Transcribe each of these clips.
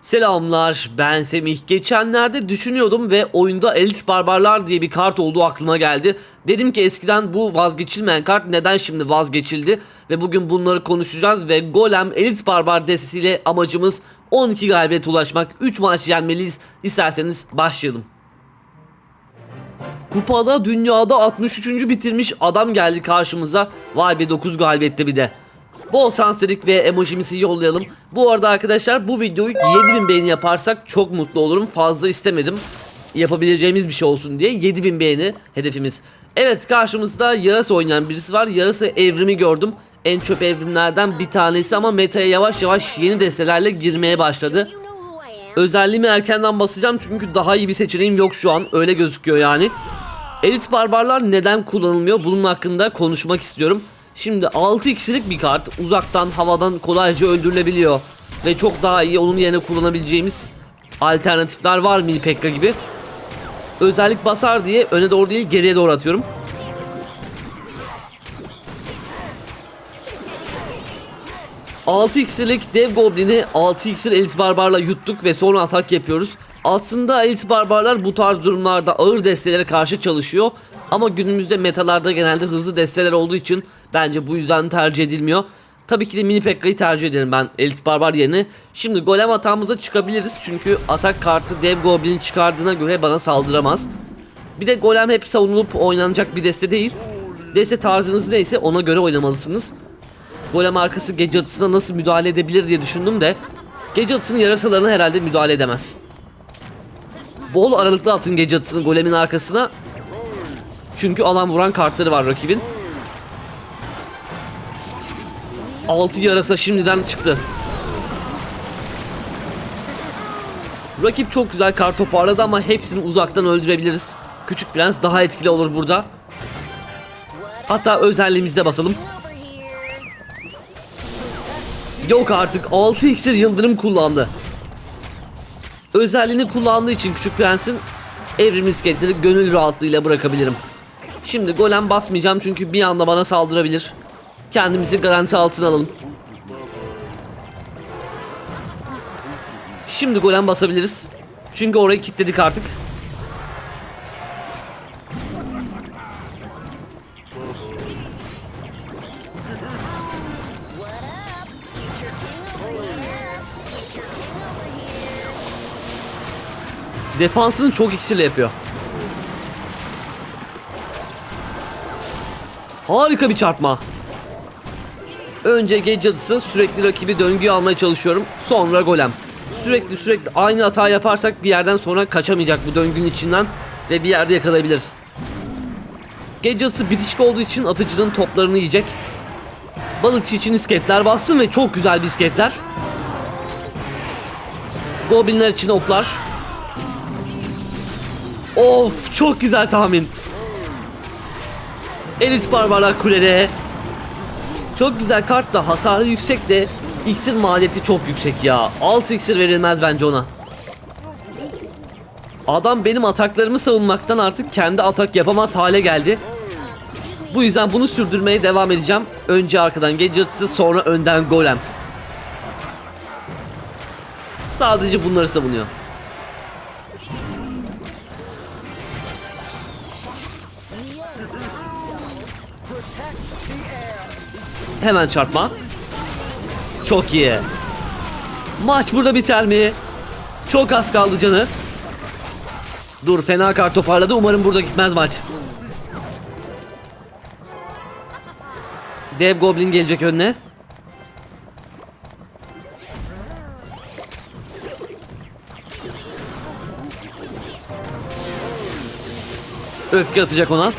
Selamlar ben Semih. Geçenlerde düşünüyordum ve oyunda Elit Barbarlar diye bir kart olduğu aklıma geldi. Dedim ki eskiden bu vazgeçilmeyen kart neden şimdi vazgeçildi? Ve bugün bunları konuşacağız ve Golem Elit Barbar destesiyle amacımız 12 galibiyet ulaşmak. 3 maç yenmeliyiz. İsterseniz başlayalım. Kupada dünyada 63. bitirmiş adam geldi karşımıza. Vay be 9 galibiyette bir de. Bol şans dedik ve emojimizi yollayalım. Bu arada arkadaşlar bu videoyu 7000 beğeni yaparsak çok mutlu olurum. Fazla istemedim. Yapabileceğimiz bir şey olsun diye 7000 beğeni hedefimiz. Evet karşımızda yarasa oynayan birisi var. Yarasa evrimi gördüm. En çöp evrimlerden bir tanesi ama metaya yavaş yavaş yeni destelerle girmeye başladı. Özelliğimi erkenden basacağım çünkü daha iyi bir seçeneğim yok şu an. Öyle gözüküyor yani. Elit barbarlar neden kullanılmıyor? Bunun hakkında konuşmak istiyorum. Şimdi 6 iksilik bir kart. Uzaktan havadan kolayca öldürülebiliyor. Ve çok daha iyi onun yerine kullanabileceğimiz alternatifler var mini Pekka gibi. Özellik basar diye öne doğru değil geriye doğru atıyorum. Altı iksirlik dev goblini 6 iksir elit barbarla yuttuk ve sonra atak yapıyoruz. Aslında elit barbarlar bu tarz durumlarda ağır destelere karşı çalışıyor. Ama günümüzde metalarda genelde hızlı desteler olduğu için bence bu yüzden tercih edilmiyor. Tabii ki de mini Pekka'yı tercih ederim ben elit barbar yerine. Şimdi golem atağımıza çıkabiliriz çünkü atak kartı dev goblini çıkardığına göre bana saldıramaz. Bir de golem hep savunulup oynanacak bir deste değil. Deste tarzınız neyse ona göre oynamalısınız. Golem arkası gece atısına nasıl müdahale edebilir diye düşündüm de gece atısının yarasalarına herhalde müdahale edemez. Bol aralıklı atın gece atısını golemin arkasına. Çünkü alan vuran kartları var rakibin. 6 yarasa şimdiden çıktı. Rakip çok güzel kart toparladı ama hepsini uzaktan öldürebiliriz. Küçük prens daha etkili olur burada. Hatta özelliğimizde basalım. Yok artık 6 iksir yıldırım kullandı. Özelliğini kullandığı için Küçük Prens'in evrim isketleri gönül rahatlığıyla bırakabilirim. Şimdi golem basmayacağım çünkü bir anda bana saldırabilir. Kendimizi garanti altına alalım. Şimdi golem basabiliriz. Çünkü orayı kilitledik artık. Defansını çok iksirle yapıyor. Harika bir çarpma. Önce cadısı sürekli rakibi döngüye almaya çalışıyorum. Sonra golem. Sürekli sürekli aynı hata yaparsak bir yerden sonra kaçamayacak bu döngünün içinden ve bir yerde yakalayabiliriz. Cadısı bitişik olduğu için atıcının toplarını yiyecek. Balıkçı için isketler bastım ve çok güzel bir isketler. Goblinler için oklar. Of çok güzel tahmin. Elit barbarlar kulede. Çok güzel kart da hasarı yüksek de iksir maliyeti çok yüksek ya. 6 iksir verilmez bence ona. Adam benim ataklarımı savunmaktan artık kendi atak yapamaz hale geldi. Bu yüzden bunu sürdürmeye devam edeceğim. Önce arkadan Gadget'sı sonra önden Golem. Sadece bunları savunuyor. Hemen çarpma. Çok iyi. Maç burada biter mi? Çok az kaldı canı. Dur fena kart toparladı. Umarım burada gitmez maç. Dev Goblin gelecek önüne. Öfke atacak ona.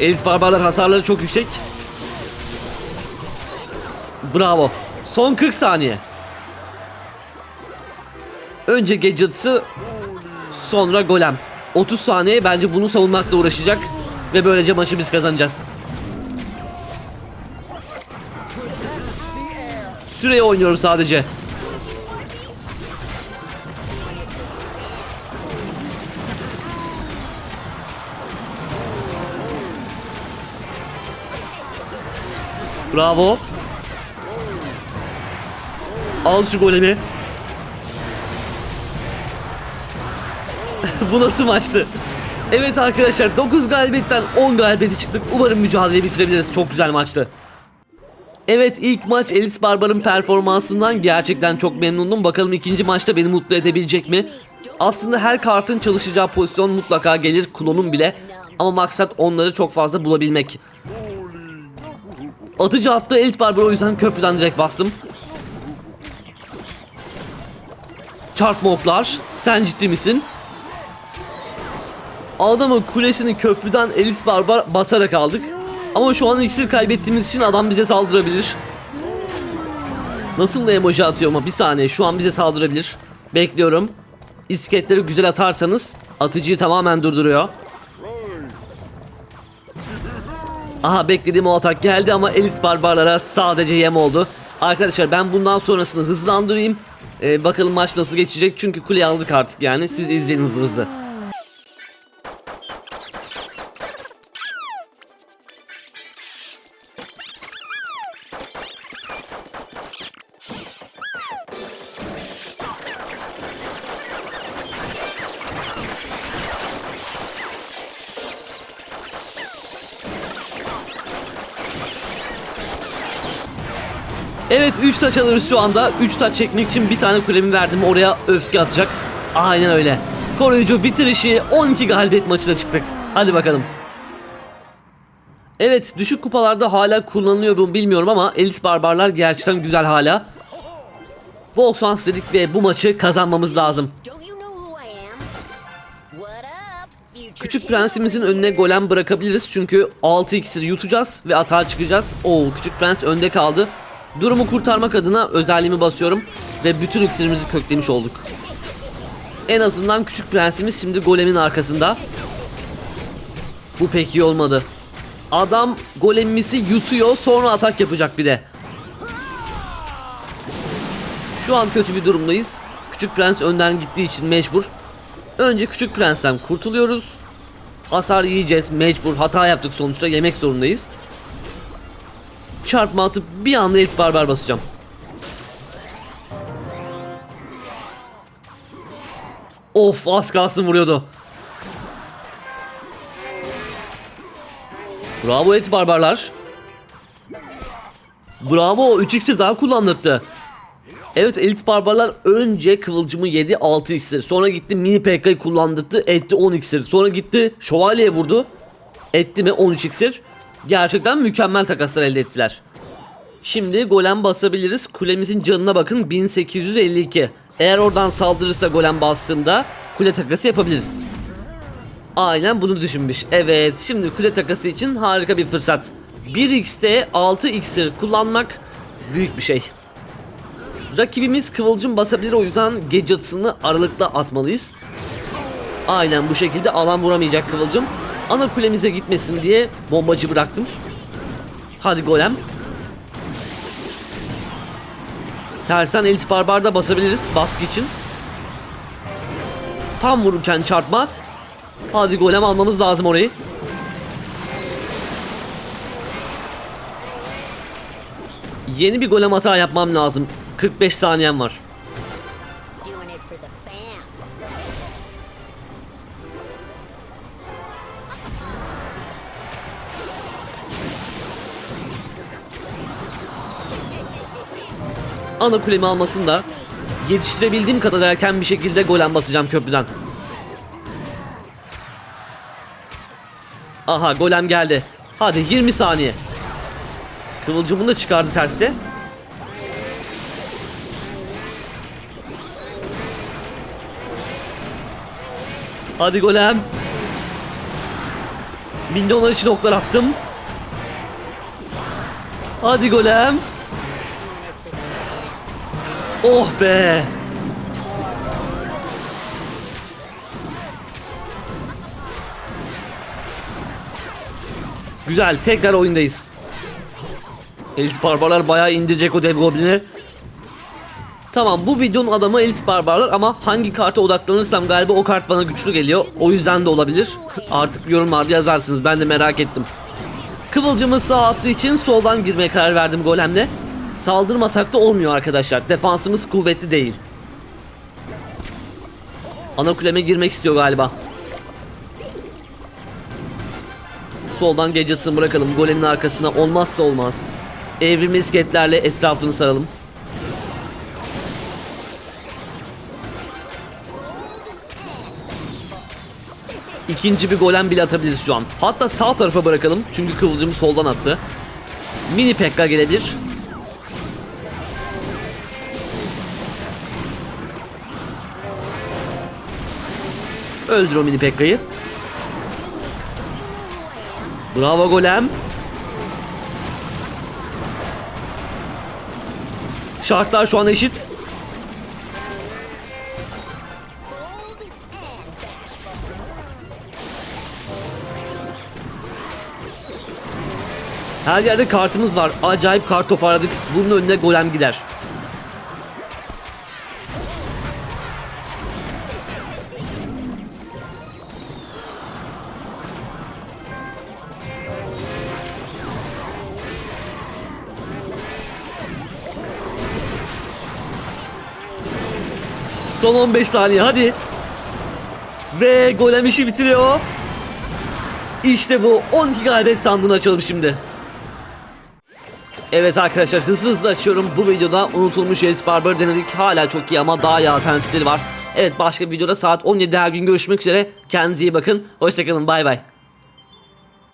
Elit barbarlar hasarları çok yüksek. Bravo. Son 40 saniye. Önce Gadget'sı sonra Golem. 30 saniye bence bunu savunmakla uğraşacak ve böylece maçı biz kazanacağız. Süreye oynuyorum sadece. Bravo. Al şu golemi. Bu nasıl maçtı? Evet arkadaşlar 9 galibiyetten 10 galibiyeti çıktık. Umarım mücadeleyi bitirebiliriz. Çok güzel maçtı. Evet ilk maç Elis Barbar'ın performansından gerçekten çok memnundum. Bakalım ikinci maçta beni mutlu edebilecek mi? Aslında her kartın çalışacağı pozisyon mutlaka gelir klonun bile. Ama maksat onları çok fazla bulabilmek. Atıcı attı Elis Barbar o yüzden köprüden direkt bastım. Çarpma oklar. Sen ciddi misin? Adamın kulesini köprüden Elis Barbar basarak aldık. Ama şu an iksir kaybettiğimiz için adam bize saldırabilir. Nasıl da emoji atıyor ama bir saniye şu an bize saldırabilir. Bekliyorum. İsketleri güzel atarsanız atıcıyı tamamen durduruyor. Aha beklediğim o atak geldi ama Elis Barbarlara sadece yem oldu. Arkadaşlar ben bundan sonrasını hızlandırayım. Ee, bakalım maç nasıl geçecek çünkü kuleyi aldık artık yani. Siz izleyin hızlı hızlı. Evet 3 taç alırız şu anda. 3 taç çekmek için bir tane kulemi verdim. Oraya öfke atacak. Aynen öyle. Koruyucu bitirişi 12 galibiyet maçına çıktık. Hadi bakalım. Evet düşük kupalarda hala kullanılıyor mu bilmiyorum ama Elis Barbarlar gerçekten güzel hala. Bol şans dedik ve bu maçı kazanmamız lazım. Küçük prensimizin önüne golem bırakabiliriz çünkü 6 iksir yutacağız ve atağa çıkacağız. Oo küçük prens önde kaldı. Durumu kurtarmak adına özelliğimi basıyorum ve bütün iksirimizi köklemiş olduk. En azından küçük prensimiz şimdi golemin arkasında. Bu pek iyi olmadı. Adam golemimizi yutuyor sonra atak yapacak bir de. Şu an kötü bir durumdayız. Küçük prens önden gittiği için mecbur. Önce küçük prensten kurtuluyoruz. Hasar yiyeceğiz mecbur. Hata yaptık sonuçta yemek zorundayız. Çarpma atıp bir anda et barbar basacağım. Of az kalsın vuruyordu. Bravo et barbarlar. Bravo 3 iksir daha kullandırdı. Evet elit barbarlar önce kıvılcımı yedi 6 iksir. Sonra gitti mini PK'yı kullandırdı etti 10 iksir. Sonra gitti şövalyeye vurdu. Etti mi 13 iksir. Gerçekten mükemmel takaslar elde ettiler. Şimdi golem basabiliriz. Kulemizin canına bakın 1852. Eğer oradan saldırırsa golem bastığımda kule takası yapabiliriz. Aynen bunu düşünmüş. Evet şimdi kule takası için harika bir fırsat. 1x'te 6 iksir kullanmak büyük bir şey. Rakibimiz kıvılcım basabilir o yüzden gadget'ını aralıkla atmalıyız. Aynen bu şekilde alan vuramayacak kıvılcım. Ana kulemize gitmesin diye bombacı bıraktım. Hadi golem. Tersen elit barbarda basabiliriz baskı için. Tam vururken çarpma. Hadi golem almamız lazım orayı. Yeni bir golem hata yapmam lazım. 45 saniyem var. Ana kulemi almasını da yetiştirebildiğim kadar erken bir şekilde golem basacağım köprüden. Aha golem geldi. Hadi 20 saniye. Kıvılcımını da çıkardı terste. Hadi golem. Milyonlar için oklar attım. Hadi golem. Oh be. Güzel tekrar oyundayız. Elis Barbarlar bayağı indirecek o dev goblini. Tamam bu videonun adamı Elis Barbarlar ama hangi karta odaklanırsam galiba o kart bana güçlü geliyor. O yüzden de olabilir. Artık yorumlarda yazarsınız ben de merak ettim. Kıvılcımı sağ attığı için soldan girmeye karar verdim golemle. Saldırmasak da olmuyor arkadaşlar. Defansımız kuvvetli değil. Ana kuleme girmek istiyor galiba. Soldan Gadget'ını bırakalım. Golemin arkasına olmazsa olmaz. Evrimli isketlerle etrafını saralım. İkinci bir golem bile atabiliriz şu an. Hatta sağ tarafa bırakalım. Çünkü kıvılcımı soldan attı. Mini Pekka gelebilir. Öldür o Mini Pekka'yı. Bravo golem. Şartlar şu an eşit. Her yerde kartımız var. Acayip kart toparladık. Bunun önüne golem gider. Son 15 saniye hadi. Ve golem işi bitiriyor. İşte bu 12 galibiyet sandığını açalım şimdi. Evet arkadaşlar hızlı hızlı açıyorum. Bu videoda unutulmuş Alice Barber denedik. Hala çok iyi ama daha iyi alternatifleri var. Evet başka bir videoda saat 17 her gün görüşmek üzere. Kendinize iyi bakın. Hoşçakalın bay bay.